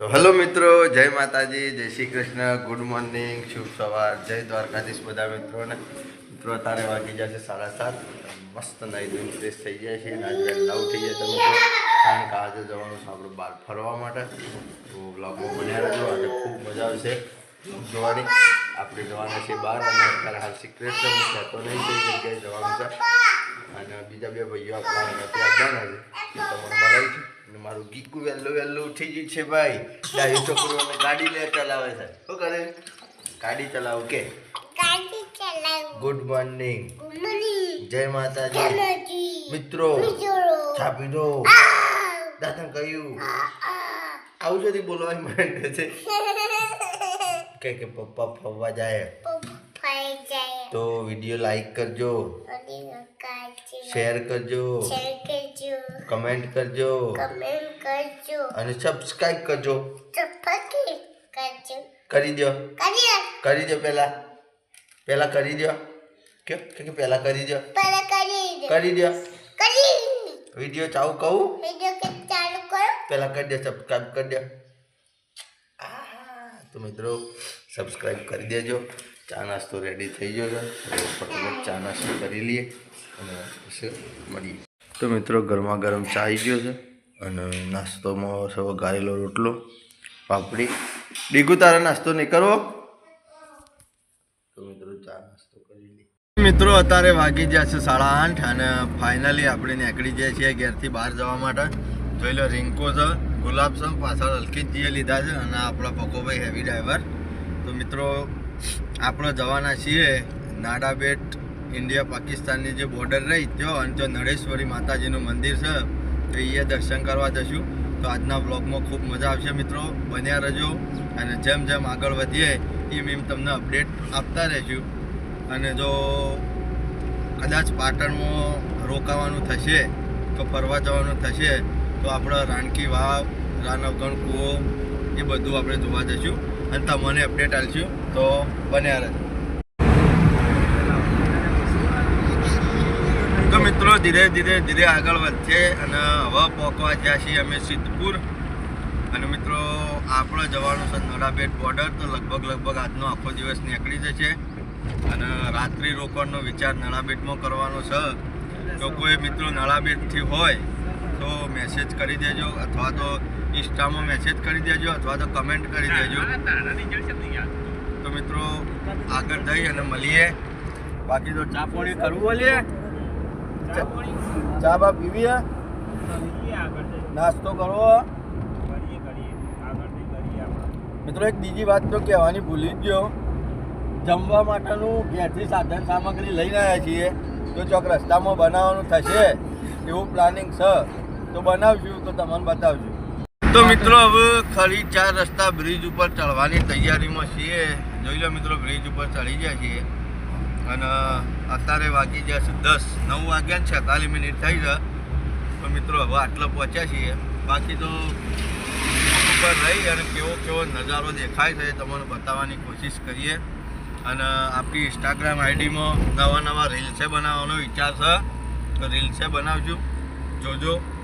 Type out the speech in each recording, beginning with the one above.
તો હલો મિત્રો, જય માતાજી, જય શ્રી કૃષ્ણ, ગુડ મોર્નિંગ, શુભ સવાર, જય દ્વારકાધીશ બધા મિત્રોને. મિત્રો, અત્યારે વાગી જશે સાડા સાત. મસ્ત નાઈ ધોઈને ફ્રેશ થઈ જાય છે. આજે વહેલા થઈ જાય તમે કારણ કે આજે જવાનું છે આપણે બહાર ફરવા માટે. તો બ્લોગમાં બન્યા રહેજો. આજે ખૂબ મજા આવશે. જોવાની. આપણે જવાના છીએ બહાર અને અત્યારે હાલ સિક્રેટ છે. હું કહેતો નહીં, કઈ જગ્યાએ જવાનું છે. અને બીજા બે ભાઈઓ આપણા નથી આવવાના છે. એ તમને મળે છે. અને મારું ગીકુ વહેલું વહેલું ઉઠી ગયું છે ભાઈ. ડાયો છોકરો ગાડી લે ચલાવે છે. શું કરે ગાડી ચલાવ કે. ગુડ મોર્નિંગ જય માતાજી. મિત્રો છાપી દો દાદા કહ્યું આવું સુધી બોલવાની માંડે છે. કે કે પપ્પા ફરવા જાય. તો વીડિયો લાઈક કરજો. શેર કરજો. કમેન્ટ કરજો. કમેન્ટ કરજો. અને સબસ્ક્રાઇબ કરજો. સબસ્ક્રાઇબ કરજો. કરી દો કરીએ. કરી દો પહેલા પહેલા કરી દો કે કે પહેલા કરી દો પહેલા કરી દો કરી દો કરી. વીડિયો ચાલુ કહું? વિડિયો કે ચાલુ કરો? પહેલા કરી દો સબસ્ક્રાઈબ કરી દો તો મિત્રો સબસ્ક્રાઇબ કરી દેજો. ચા નાસ્તો રેડી થઈ ગયો છે. ફટાફટ ચા નાસ્તો કરી લઈએ. અને મળીએ. તો મિત્રો ગરમા ગરમ ચા ગયો છે અને નાસ્તોમાં છે વઘારેલો રોટલો, પાપડી. ડીગુ, તારા નાસ્તો નહીં કરવો તો મિત્રો ચા નાસ્તો કરી લઈ મિત્રો અત્યારે વાગી ગયા છે સાડા આઠ અને ફાઇનલી આપણે નીકળી જઈએ છીએ ઘેરથી બહાર જવા માટે. જોઈ લો, રિંકો છે, ગુલાબ છે, પાછળ હલકી જીએ લીધા છે અને આપણા પકોભાઈ હેવી ડ્રાઈવર તો મિત્રો, આપણે જવાના છીએ નાડાબેટ ઇન્ડિયા પાકિસ્તાનની જે બોર્ડર રહી, જો, અને જો નળેશ્વરી માતાજીનું મંદિર છે, તો એ દર્શન કરવા જશું. તો આજના બ્લોગમાં ખૂબ મજા આવશે મિત્રો. બન્યા રહેજો અને જેમ જેમ આગળ વધીએ, એમ એમ તમને અપડેટ આપતા રહેશું. અને જો કદાચ પાટણમાં રોકાવાનું થશે, તો ફરવા જવાનું થશે, તો આપણે રાણકી વાવ, રાનવગણ કૂવો, એ બધું આપણે જોવા જઈશું અને તમને અપડેટ આપશું. તો બન્યા રહેજો. તો મિત્રો, ધીરે ધીરે ધીરે આગળ વધશે અને હવે પહોંચવા જ્યાં છીએ અમે સિદ્ધપુર. અને મિત્રો, આપણે જવાનું છે નડાબેટ બોર્ડર તો લગભગ લગભગ આજનો આખો દિવસ નીકળી જશે. અને રાત્રિ રોકાણનો વિચાર નળાબેટમાં કરવાનો છે. તો કોઈ મિત્રો નળાબેટથી હોય, તો મેસેજ કરી દેજો, અથવા તો ઇન્સ્ટામાં મેસેજ કરી દેજો, અથવા તો કમેન્ટ કરી દેજો. તો મિત્રો, આગળ જઈ અને મળીએ. બાકી તો ચા પાણી કરવું બોલીએ ચા બા પીવીએ? નાસ્તો કરવો? મિત્રો, એક બીજી વાત તો કહેવાની ભૂલી જ ગયો. જમવા માટેનું ઘેરથી સાધન સામગ્રી લઈને આવ્યા છીએ. તો ચોક રસ્તામાં બનાવવાનું થશે એવું પ્લાનિંગ છે. તો બનાવશું, તો તમને બતાવશું. તો મિત્રો, હવે ખરી ચાર રસ્તા બ્રિજ ઉપર ચડવાની તૈયારીમાં છીએ. જોઈ લો મિત્રો, બ્રિજ ઉપર ચડી જાય છીએ. અને અત્યારે વાગી જશે દસ. નવ વાગ્યા ને છેતાલીસ મિનિટ થઈ છે. તો મિત્રો, હવે આટલા પહોંચ્યા છીએ. બાકી તો ઉપર રહી અને કેવો કેવો નજારો દેખાય છે તમને બતાવવાની કોશિશ કરીએ. અને આપણી ઇન્સ્ટાગ્રામ આઈડીમાં નવા નવા રીલ્સે બનાવવાનો વિચાર છે. તો રીલ્સે બનાવજો, જોજો.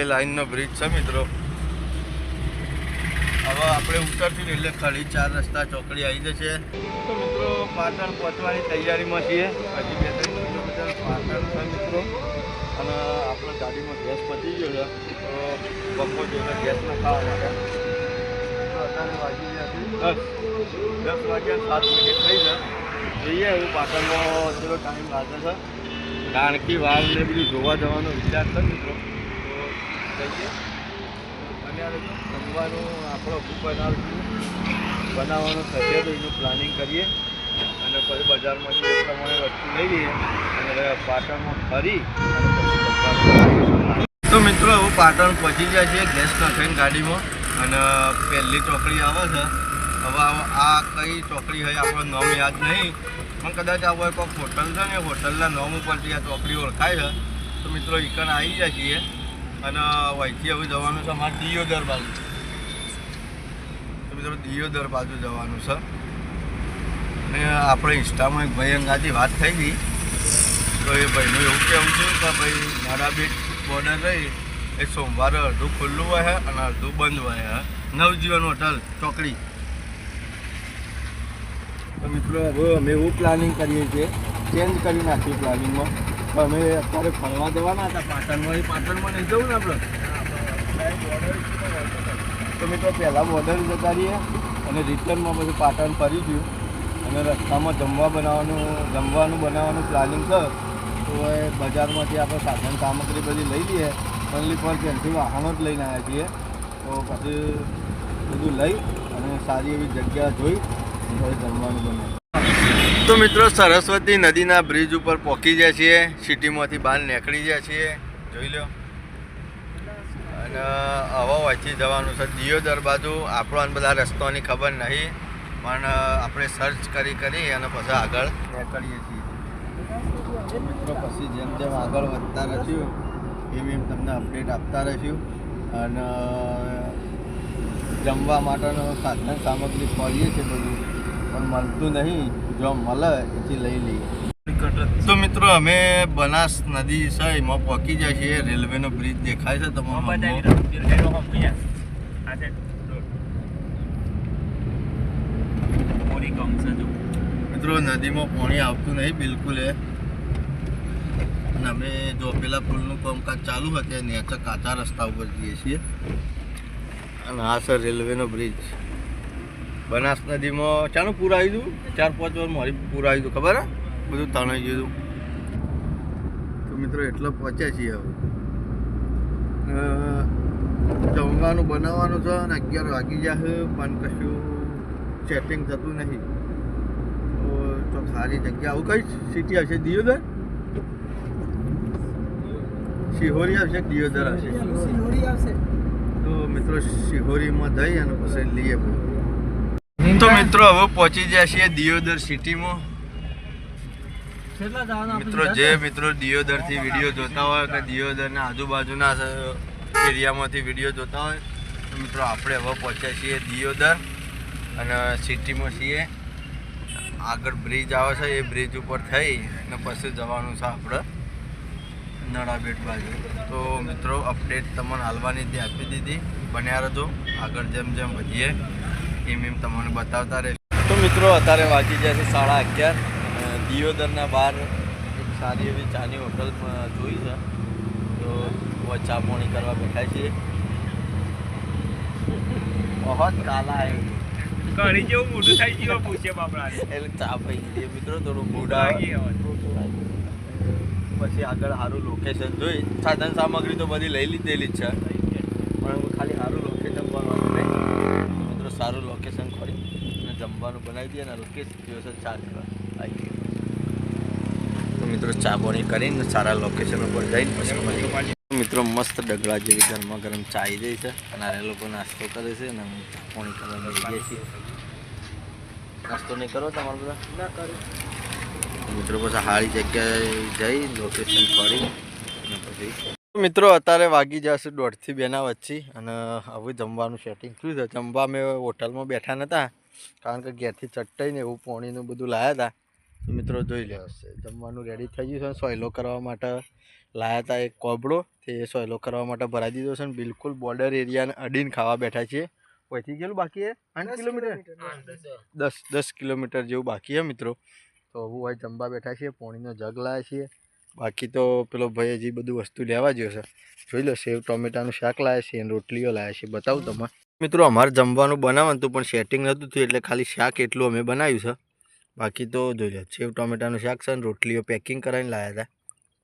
રેલવે લાઇનનો બ્રિજ છે મિત્રો. હવે આપણે ઉતરશું એટલે ખાલી ચાર રસ્તા ચોકડી આવી જશે. તો મિત્રો, પાટણ પહોંચવાની તૈયારીમાં છીએ. હજી બે ત્રણ કિલોમીટર પાટણ છે મિત્રો. અને આપણે ગાડીમાં ગેસ પતી ગયો છે. તો બપોર જોઈને ગેસ ખાવા માટે. વાગી ગયા દસ. દસ વાગ્યા સાત મિનિટ થઈ છે. જઈએ એવું પાટણમાં થોડો ટાઈમ લાગે છે. કારણ કે ને બધું જોવા જવાનો વિચાર છે મિત્રો. જઈએ. અને જમવાનું આપણો બનાવશું. બનાવવાનું થશે તો એનું પ્લાનિંગ કરીએ. અને પછી બજારમાંથી એ પ્રમાણે વસ્તુ લઈ લઈએ. અને પાટણમાં ફરી અને તો મિત્રો હું પાટણ પહોંચી જાય છે ગેસ નાખીને ગાડીમાં. અને પહેલી ચોકડી આવે છે. હવે આ કઈ ચોકડી હોય આપણો નામ યાદ નહીં. પણ કદાચ આ હોય કોઈક હોટલ છે ને હોટલના નામ ઉપરથી આ ચોકડી ઓળખાય છે. તો મિત્રો ઈકણ આવી જાય છીએ. અને વહીથી હવે જવાનું છે અમારે દિયોદર બાજુ. તો મિત્રો દિયોદર બાજુ જવાનું છે. અને આપણે ઇન્સ્ટામાં એક ભાઈ અંગાથી વાત થઈ હતી તો એ ભાઈનું એવું કહેવું છે કે ભાઈ મારા બીટ બોર્ડર રહી, એ સોમવારે અડધું ખુલ્લું હોય અને અડધું બંધ હોય નવજીવન હોટલ, ચોકડી. તો મિત્રો, હવે અમે એવું પ્લાનિંગ કરીએ છીએ. ચેન્જ કરી નાખ્યું પ્લાનિંગમાં અમે અત્યારે ફરવા જવાના હતા. પાટણમાં પાટણમાં નહીં જવું ને આપણે? તો મિત્રો, પહેલાં બોર્ડર જતા રહીએ અને રિટર્નમાં બધું પાટણ ફરી ગયું. અને રસ્તામાં જમવા બનાવવાનું, જમવાનું બનાવવાનું પ્લાનિંગ કર. તો એ બજારમાંથી આપણે સાધન સામગ્રી બધી લઈ લઈએ. ઓનલી ફોર ત્યાંથી વાહનો જ લઈને આવ્યા છીએ. તો પછી બધું લઈ અને સારી એવી જગ્યા જોઈ જમવાનું બનાવ્યું તો મિત્રો, સરસ્વતી નદીના બ્રિજ ઉપર પહોંચી જાય છીએ. સિટીમાંથી બહાર નીકળી જાય છીએ. જોઈ લો અને હવા વચ્ચે જવાનું છે. દિયોદર બાજુ આપણો બધા રસ્તાની ખબર નહીં, પણ આપણે સર્ચ કરી કરી અને પછી આગળ નીકળીએ છીએ. મિત્રો, પછી જેમ જેમ આગળ વધતા રહીશું, એમ એમ તમને અપડેટ આપતા રહીશું. અને જમવા માટેનું સાધન સામગ્રી મળીએ છીએ બધું. પણ મળતું નહીં. જો મળે એથી લઈ લઈએ. તો મિત્રો અમે બનાસ નદી છે એમાં પહોંચી જાય છે રેલવેનો બ્રિજ દેખાય છે તમને મિત્રો નદીમાં પાણી આવતું નહીં બિલકુલ એ. અને અમે જો પેલા પુલનું કામકાજ ચાલુ હતું ત્યાં કાચા રસ્તા ઉપર જઈએ છીએ. અને આ સર રેલવેનો બ્રિજ. બનાસ નદીમાં ચાનું પૂર આવી ગયું? ચાર પાંચ વાર મારી પૂર આવી ગયું. ખબર હે? બધું તણાઈ ગયું તો મિત્રો એટલો પહોંચ્યા છીએ હવે. જમવાનું બનાવવાનું છે અને અગિયાર વાગી જશે પણ કશું સેટિંગ થતું નહીં તો સારી જગ્યા આવું કઈ સિટી હશે દિયોદર? શિહોરી આવશે દિયોદર આવશે? તો મિત્રો શિહોરીમાં જઈ અને પછી લઈએ તો મિત્રો હવે પહોંચી ગયા છીએ દિયોદર સિટીમાં. મિત્રો જે મિત્રો દિયોદરથી વીડિયો જોતા હોય કે દિયોદરના આજુબાજુના એરિયામાંથી વીડિયો જોતા હોય તો મિત્રો આપણે હવે પહોંચ્યા છીએ દિયોદર અને સિટીમાં છીએ. આગળ બ્રિજ આવે છે એ બ્રિજ ઉપર થઈ અને પછી જવાનું છે આપણે નળાબેટ બાજુ. તો મિત્રો અપડેટ તમને હાલવાની તે આપી દીધી. બન્યા રહેજો. આગળ જેમ જેમ વધીએ. એમ એમ તમને બતાવતા રહેશે. તો મિત્રો અત્યારે વાગી જાય છે સાડા અગિયાર. દિયોદરના બહાર એક સારી એવી ચાની હોટલ જોઈ છે. તો ચા પાણી કરવા બેઠા છીએ. બહોત કાલા આવ્યું ઘણી જેવું મોઢું થઈ ગયું પૂછે બાપડા એટલે ચા પી દઈએ મિત્રો થોડું મોઢા પછી આગળ સારું લોકેશન જોઈ. સાધન સામગ્રી તો બધી લઈ લીધેલી જ છે. પણ ખાલી સારું લોકેશન મિત્રો સારું લોકેશન ખોલી અને જમવાનું બનાવી દઈએ અને લોકેશન દિવસે ચા કરવા આવી તો મિત્રો ચા પાણી કરીને સારા લોકેશન ઉપર જઈને પછી મિત્રો મસ્ત ડગલા જેવી ગરમા ગરમ ચા આવી જાય છે અને આ લોકો નાસ્તો કરે છે અને હું ચા પોણી કરવા ગયા છીએ. નાસ્તો નહીં કરો તમારો બધા? ના કરો. મિત્રો પછી સારી જગ્યાએ જઈ લોકેશન ફરી અને પછી મિત્રો અત્યારે વાગી જશે દોઢથી બેના વચ્ચે અને હવે જમવાનું સેટિંગ થયું છે. જમવા અમે હોટલમાં બેઠા નહોતા કારણ કે ઘેરથી ચટ્ટાઈ ને એવું પાણીનું બધું લાયા હતા. તો મિત્રો જોઈ લેવાશે જમવાનું રેડી થઈ ગયું છે સોયલો કરવા માટે લાયા હતા એક કોબડો તે સોયલો કરવા માટે ભરાઈ દીધો છે ને બિલકુલ બોર્ડર એરિયાને અડીને ખાવા બેઠા છીએ. અહીંથી ગયેલું બાકી આઠ કિલોમીટર? દસ દસ કિલોમીટર જેવું બાકી છે મિત્રો. તો હું હોય જમવા બેઠા છીએ પાણીનો જગ લાયા છીએ. બાકી તો પેલો ભાઈ હજી બધું વસ્તુ લેવા ગયો છે, જોઈ લો સેવ, ટોમેટાનું શાક લાવ્યા છે અને રોટલીઓ લાવ્યા છે, બતાવું તમે મિત્રો, અમારે જમવાનું બનાવવાનું હતું, પણ સેટિંગ નહોતું થયું, એટલે ખાલી શાક એટલું અમે બનાવ્યું છે. બાકી તો જોઈ લો, સેવ, ટોમેટાનું શાક છે અને રોટલીઓ પેકિંગ કરાવીને લાવ્યા હતા.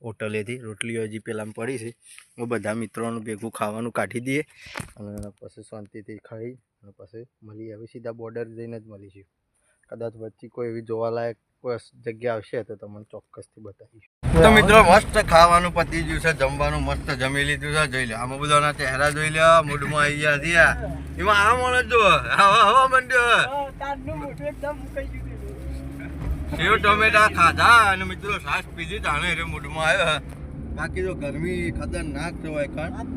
હોટલેથી, રોટલીઓ હજી પહેલાં પડી છે. હું બધા મિત્રોનું ભેગું ખાવાનું કાઢી દઈએ અને પછી શાંતિથી ખાઈ અને પછી મળીએ. હવે સીધા બોર્ડર જઈને જ મળીશું. કદાચ વચ્ચે કોઈ એવી જોવાલાયક કોઈ જગ્યા આવશે તો તમને ચોક્કસથી બતાવીશ. તો મિત્રો, મસ્ત ખાવાનું પતી ગયું છે, જમવાનું મસ્ત જમી લીધું છે, જોઈ લો આમાં બધાના ચહેરા જોઈ લો મૂડમાં આવી ગયા થયા એમાં આ માણસ જો હવા હવા મંડ્યો સેવ ટોમેટા ખાધા અને મિત્રો સાસ પીધી તાણે રે મૂડમાં આવ્યો બાકી તો ગરમી ખતરનાક છે હોય કારણ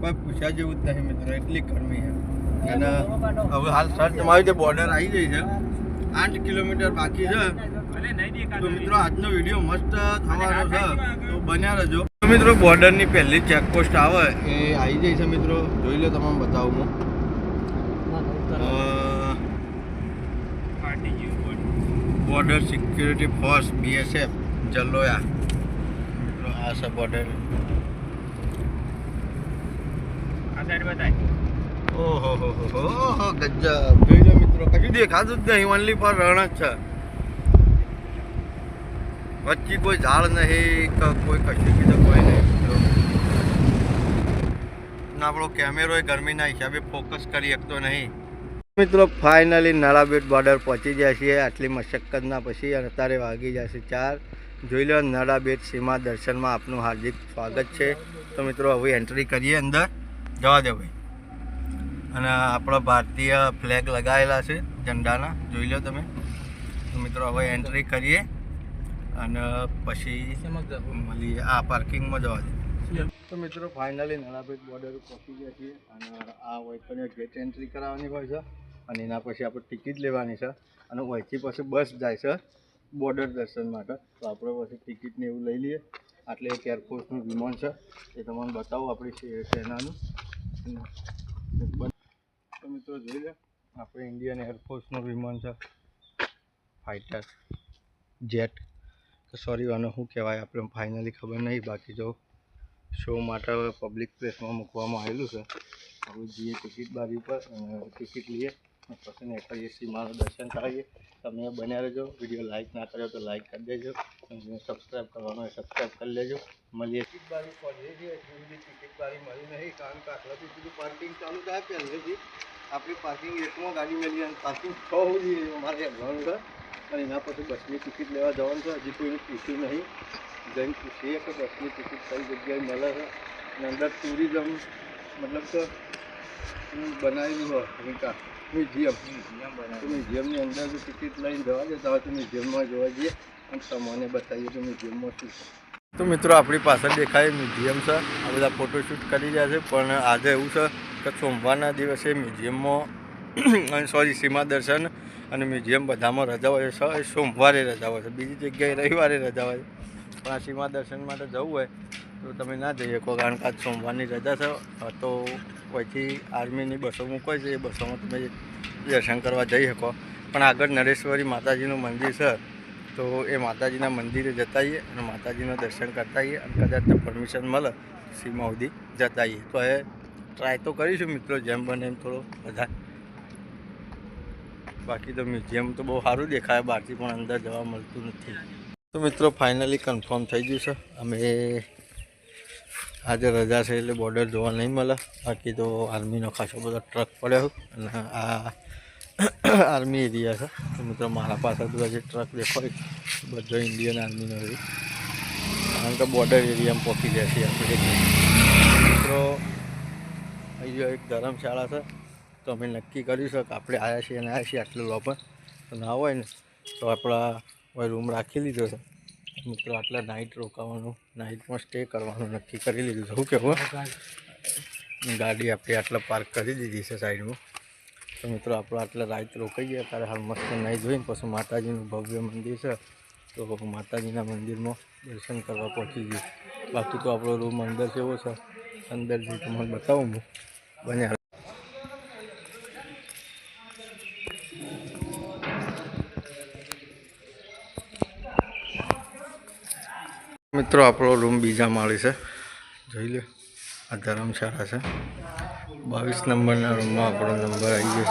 કોઈ પૂછ્યા જેવું જ નહીં મિત્રો, એટલી ગરમી છે. અને હવે હાલ સર તમારી જે બોર્ડર આવી ગઈ છે. આઠ કિલોમીટર બાકી છે. તો મિત્રો આજનો વીડિયો મસ્ત થવાનો છે. તો બન્યા રહેજો. મિત્રો બોર્ડરની પહેલી ચેકપોસ્ટ આવે એ આવી જાય છે મિત્રો. જોઈ લો તમામ બતાવું હું. બોર્ડર સિક્યુરિટી ફોર્સ બીએસએફ જલોયા. મિત્રો આ છે બોર્ડર. આ સાઈડ બતાય. ઓહો હો હો હો ગજબ. મિત્રો કશું દેખાતું જ નહીં ઓનલી પર રણ જ છે. વચ્ચે કોઈ ઝાડ નહીં, કે કોઈ કશું કીધું કોઈ નહીં. મિત્રો આપણો કેમેરો એ ગરમીના હિસાબે ફોકસ કરી શકતો નહીં. મિત્રો ફાઇનલી નળાબેટ બોર્ડર પહોંચી જાય છે આટલી મશક્કતના પછી અને અત્યારે વાગી જશે ચાર. જોઈ લો, નળાબેટ સીમા દર્શનમાં આપનું હાર્દિક સ્વાગત છે. તો મિત્રો, હવે એન્ટ્રી કરીએ અંદર. જવા દે ભાઈ. અને આપણા ભારતીય ફ્લેગ લગાવેલા છે ઝંડાના. જોઈ લો તમે. તો મિત્રો હવે એન્ટ્રી કરીએ અને પછી મળીએ આ પાર્કિંગમાં જવા દે તો મિત્રો ફાઇનલી નળાબેટ બોર્ડર પહોંચી ગયા છીએ અને આ વૈકને ગેટ એન્ટ્રી કરાવવાની હોય છે અને એના પછી આપણે ટિકિટ લેવાની છે અને વહીથી પછી બસ જાય છે બોર્ડર દર્શન માટે. તો આપણે પછી ટિકિટને એવું લઈ લઈએ. આટલે એક એરફોર્સનું વિમાન છે. એ તમને બતાવો આપણી સેનાનું મિત્રો, જોઈ લે. આપણે ઇન્ડિયન એરફોર્સનું વિમાન છે. ફાઇટર જેટ સોરી આને શું કહેવાય, આપણે ફાઇનલી ખબર નહીં. બાકી જો શો માટે હવે પબ્લિક પ્લેસમાં મૂકવામાં આવેલું છે. હવે જઈએ ટિકિટ બારી પર અને ટિકિટ લઈએ. અને પછી નીકળીએ સીમાનું દર્શન કરાવીએ. તમે બન્યા રહેજો. વીડિયો લાઇક ના કર્યો તો લાઇક કરી દેજો. અને સબસ્ક્રાઈબ કરવાનો હોય સબસ્ક્રાઈબ કરી લેજો. મળીએ. ટિકિટ બારી પહોંચીએ છીએ હજુ સુધી ટિકિટ બારી મળી નહીં, કારણ કે આટલાથી સુધી પાર્કિંગ ચાલુ થાય પહેલેથી. આપણી પાર્કિંગ એકમાં ગાડી મેળવી અને પાર્કિંગ છ સુધી અમારે જવાનું છે. અને એના પછી બસની ટિકિટ લેવા જવાનું છે. હજી કોઈને પૂછ્યું નહીં. જઈને પૂછીએ કે બસની ટિકિટ કઈ જગ્યાએ મળે છે. અને અંદર ટુરિઝમ મતલબ કે હું બનાવેલું હોય રીકા મ્યુઝિયમ મ્યુઝિયમની અંદર જો ટિકિટ લઈને જવા દેતા હોય તો મ્યુઝિયમમાં જોવા જઈએ અને તમને બતાવીએ કે મ્યુઝિયમમાં શું છે. તો મિત્રો આપણી પાછળ દેખાય મ્યુઝિયમ છે. આ બધા ફોટોશૂટ કરી રહ્યા છે પણ આજે એવું છે સોમવારના દિવસે મ્યુઝિયમમાં સોરી સીમા દર્શન અને મ્યુઝિયમ બધામાં રજા હોય છે. સોમવારે રજા હોય છે. બીજી જગ્યાએ રવિવારે રજા હોય છે. પણ આ સીમા દર્શન માટે જવું હોય તો તમે ના જઈ શકો, કારણ કે આજ સોમવારની રજા છે. તો પછી આર્મીની બસો મૂકવાય છે, એ બસોમાં તમે દર્શન કરવા જઈ શકો. પણ આગળ નરેશ્વરી માતાજીનું મંદિર છે, તો એ માતાજીના મંદિરે જતા આવીએ અને માતાજીના દર્શન કરતા આવીએ અને કદાચ પરમિશન મળે, સીમા સુધી જતા આવીએ. તો એ ટ્રાય તો કરીશું મિત્રો, જેમ બને એમ થોડો બધા બાકી તો મ્યુઝિયમ તો બહુ સારું દેખાય, બહારથી પણ અંદર જવા મળતું નથી. તો મિત્રો ફાઇનલી કન્ફર્મ થઈ ગયું છે. અમે આજે રજા છે એટલે બોર્ડર જોવા નહીં મળે. બાકી તો આર્મીનો ખાસો બધો ટ્રક પડ્યો અને આ આર્મી એરિયા છે. તો મિત્રો, મારા પાસે તો જે ટ્રક દેખાય, બધો ઇન્ડિયન આર્મીનો રહ્યો કારણ કે બોર્ડર એરિયામાં પહોંચી જાય છે આપણે. મિત્રો અહીંયા એક ધર્મશાળા છે. તો અમે નક્કી કર્યું છે કે આપણે આવ્યા છીએ અને આવ્યા છીએ આટલું લોપર તો ના હોય ને, તો આપણા રૂમ રાખી લીધો છે. મિત્રો, આટલા નાઇટ રોકાવાનું નાઇટમાં સ્ટે કરવાનું નક્કી કરી લીધું શું કહેવું ગાડી આપણે આટલા પાર્ક કરી દીધી છે સાઈડમાં તો મિત્રો, આપણે આટલા રાત રોકાઈ ગયા ત્યારે હાલ મસ્ત નહીં જોઈને પછી માતાજીનું ભવ્ય મંદિર છે. તો માતાજીના મંદિરમાં દર્શન કરવા પહોંચી ગયું. બાકી તો આપણો રૂમ અંદર કેવો છે? અંદરથી તમને બતાવું હું. બન્યા મિત્રો, આપણો રૂમ બીજા માળે છે. જોઈ લો આ ધર્મશાળા છે. બાવીસ નંબરના રૂમમાં આપણો નંબર આવી ગયો.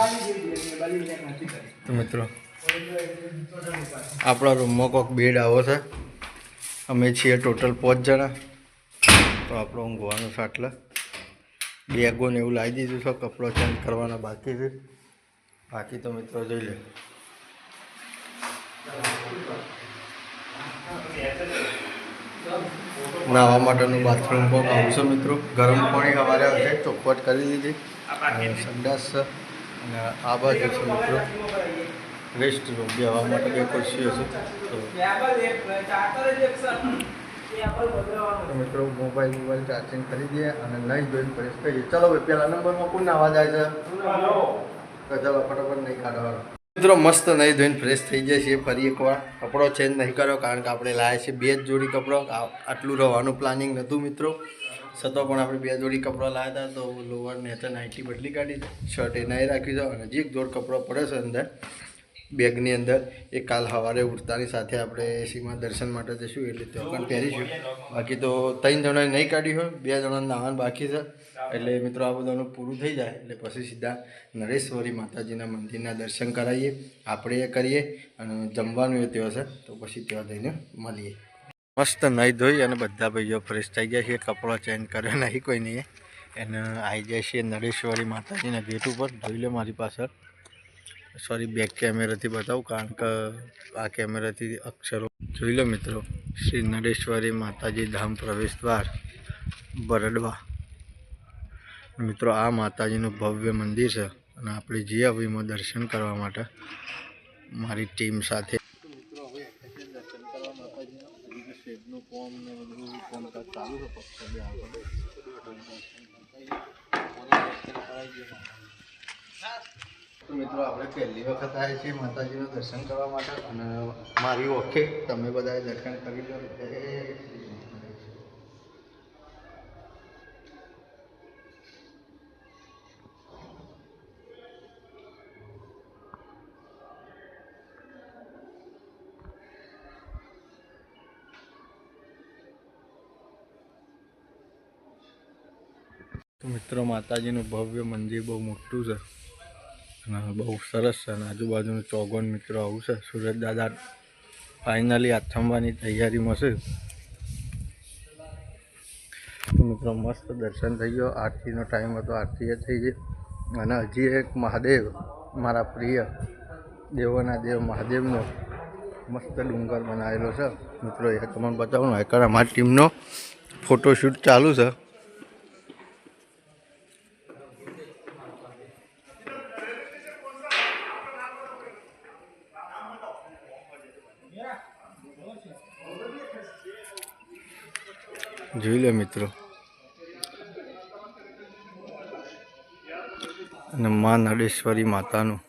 તો મિત્રો, આપણા રૂમમાં કોઈક બેડ આવો છે. અમે છીએ ટોટલ પાંચ જણા. તો આપણો ઊંઘવાનું છે આટલા બેગો ને એવું લાવી દીધું છે, કપડો ચેન્જ કરવાના બાકી છે. બાકી તો મિત્રો જોઈ લે. નાહવા માટેનું બાથરૂમ પણ આવશે મિત્રો. ગરમ પાણી અમારે હશે ચોખવટ કરી લીધી સંડાસ અને આ બાજુ છે મિત્રો. રેસ્ટ રૂમ બેહવા માટે બે ખુરશીઓ તો તો મિત્રો મોબાઈલ મોબાઈલ ચાર્જિંગ કરી દઈએ અને નહીં જોઈને પ્રેસ કરીએ. ચલો ભાઈ પહેલા નંબરમાં કોણ અવાજ જાય છે? ચલો ફટાફટ નહીં કાઢવાનો. મિત્રો, મસ્ત નહીં ધોઈને ફ્રેશ થઈ જાય છે, ફરી એકવાર. કપડો ચેન્જ નહીં કર્યો, કારણ કે આપણે લાવ્યા છે બે જ જોડી કપડો. આટલું રહેવાનું પ્લાનિંગ નહોતું મિત્રો. છતાં પણ આપણે બે જોડી કપડાં લાવ્યા હતા, તો લોવર નેચર નાઇટી બદલી કાઢી. શર્ટ એ નહીં રાખી છે અને જે એક જોડ કપડો પડે છે અંદર. બેગની અંદર એ કાલ સવારે ઉઠતાની સાથે આપણે સીમા દર્શન માટે જઈશું એટલે તો પણ પહેરીશું. બાકી તો ત્રણ જણાએ નહીં કાઢી હોય, બે જણા નાવાનું બાકી છે. એટલે મિત્રો, આ બધાનું પૂરું થઈ જાય. એટલે પછી સીધા નરેશ્વરી માતાજીના મંદિરના દર્શન કરાવીએ, આપણે એ કરીએ અને જમવાનું એ ત્યાં છે. તો પછી ત્યાં જઈને મળીએ. મસ્ત નહીં ધોઈ અને બધા ભાઈઓ ફ્રેશ થઈ ગયા છે કપડો ચેન્જ કર્યો નહીં, કોઈ નહીં. એને આવી જાય છે નરેશ્વરી માતાજીના ગેટ ઉપર. જોઈ લો મારી પાછળ. સોરી, બેક કેમેરાથી બતાવું, કારણ કે આ કેમેરાથી અક્ષરો જોઈ લો મિત્રો. શ્રી નરેશ્વરી માતાજી ધામ પ્રવેશ દ્વાર, બરડવા. મિત્રો, આ માતાજીનું ભવ્ય મંદિર છે અને આપણે જઈએ અવીમાં દર્શન કરવા માટે મારી ટીમ સાથે ને તો મિત્રો, આપણે પહેલી વખત આવ્યા છીએ માતાજીનું દર્શન કરવા માટે અને મારી ઓકે તમે બધાએ દર્શન કરી લો. મિત્રો, માતાજીનું ભવ્ય મંદિર બહુ મોટું છે. બહુ સરસ છે અને આજુબાજુનું ચોગોન મિત્રો આવું છે. સુરત દાદા ફાઇનલી આથમવાની તૈયારીમાં છે. મિત્રો મસ્ત દર્શન થઈ ગયો. આરતીનો ટાઈમ હતો, આરતી એ થઈ ગઈ. અને હજી એક મહાદેવ, મારા પ્રિય દેવોના દેવ મહાદેવનો મસ્ત ડુંગર બનાવેલો છે. મિત્રો એ તમને બતાવું એક અમારી ટીમનો ફોટોશૂટ ચાલુ છે. જોઈ લે મિત્રો. અને મા નડેશ્વરી માતાનું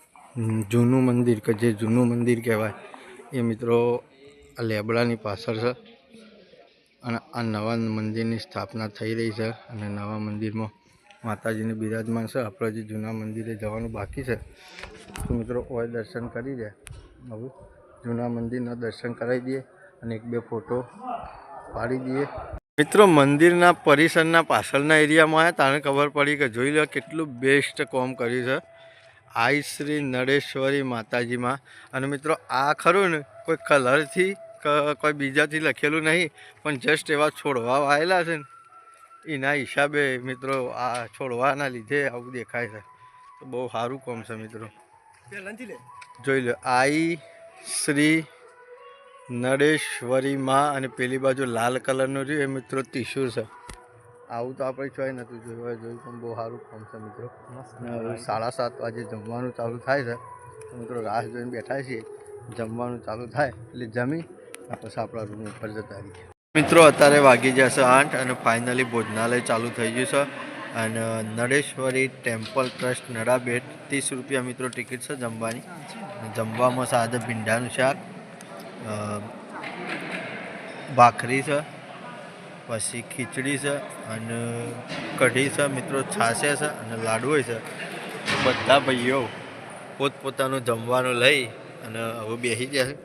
જૂનું મંદિર કે જે જૂનું મંદિર કહેવાય, એ મિત્રો આ લેબડાની પાછળ છે. અને આ નવા મંદિરની સ્થાપના થઈ રહી છે અને નવા મંદિરમાં માતાજીને બિરાજમાન છે. આપણે જે જૂના મંદિરે જવાનું બાકી છે. તો મિત્રો ઓય દર્શન કરી દે હવે જૂના મંદિરના દર્શન કરાવી દઈએ અને એક બે ફોટો પાડી દઈએ. મિત્રો મંદિરના પરિસરના પાછળના એરિયામાં આવ્યા તાને ખબર પડી કે જોઈ લો કેટલું બેસ્ટ કોમ કર્યું છે. આઈ શ્રી નડેશ્વરી માતાજીમાં. અને મિત્રો આ ખરું ને કોઈ કલરથી કોઈ બીજાથી લખેલું નહીં પણ જસ્ટ એવા છોડવા વાયેલા છે ને. એના હિસાબે મિત્રો આ છોડવાના લીધે આવું દેખાય છે. તો બહુ સારું કોમ છે મિત્રો. જોઈ લો આઈ શ્રી નડેશ્વરી માં અને પેલી બાજુ લાલ કલરનું રહ્યું. એ મિત્રો ટીશ્યુ છે. આવું તો આપણે જોઈ નથી જોયું. જોયું પણ બહુ સારું કામ છે મિત્રો. સાડા સાત વાગે જમવાનું ચાલુ થાય છે. મિત્રો રાહ જોઈને બેઠા છીએ. જમવાનું ચાલુ થાય એટલે જમી પછી આપણા રૂમ ઉપર જતા રહીએ. મિત્રો અત્યારે વાગી જશે આઠ અને ફાઇનલી ભોજનાલય ચાલુ થઈ ગયું છે. અને નડેશ્વરી ટેમ્પલ ટ્રસ્ટ નડાબેટ ત્રીસ રૂપિયા મિત્રો ટિકિટ છે જમવાની. જમવામાં સાદા ભીંડાનું શાક. ભાખરી છે, પછી ખીચડી છે અને કઢી છે. મિત્રો છાશે છે અને લાડુ છે. બધા ભાઈઓ પોતપોતાનું જમવાનું લઈ અને હવે બેસી જશે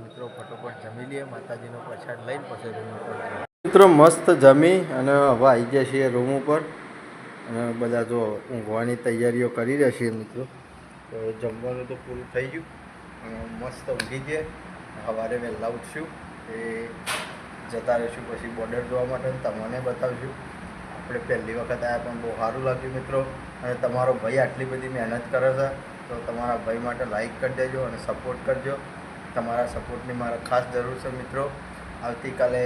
મિત્રો ફટોફટ જમી લઈએ, માતાજીનો પ્રસાદ લઈને પછી મિત્રો મસ્ત જમી અને હવે આવી ગયા છીએ રૂમ ઉપર. અને બધા જો ઊંઘવાની તૈયારીઓ કરી રહ્યા છીએ મિત્રો. તો જમવાનું તો પૂરું થઈ ગયું. અને મસ્ત ઊંઘી ગયા. સવારે વહેલા ઉઠશું, એ જતા રહીશું, પછી બોર્ડર જોવા માટે તમને બતાવશું. આપણે પહેલી વખત આવ્યા પણ બહુ સારું લાગ્યું મિત્રો. અને તમારો ભાઈ આટલી બધી મહેનત કરે છે, તો તમારા ભાઈ માટે લાઈક કરી દેજો અને સપોર્ટ કરજો. તમારા સપોર્ટની મારે ખાસ જરૂર છે મિત્રો. આવતીકાલે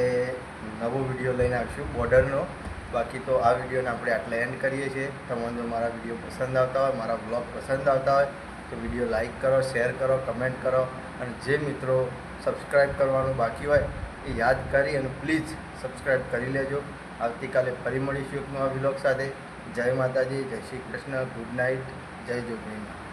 નવો વીડિયો લઈને આવીશું બોર્ડરનો બાકી તો આ વિડીયોને આપણે આટલે એન્ડ કરીએ છીએ. તમને જો મારા વીડિયો પસંદ આવતા હોય, મારા બ્લોગ પસંદ આવતા હોય, તો વીડિયો લાઈક કરો શેર કરો કમેન્ટ કરો. અને જે મિત્રો સબસ્ક્રાઈબ કરવાનું બાકી હોય એ યાદ કરી અને પ્લીઝ સબસ્ક્રાઈબ કરી લેજો. આવતીકાલે ફરી મળીશું એક નવા વિલોક સાથે. જય માતાજી, જય શ્રી કૃષ્ણ ગુડ નાઇટ જય જોગણી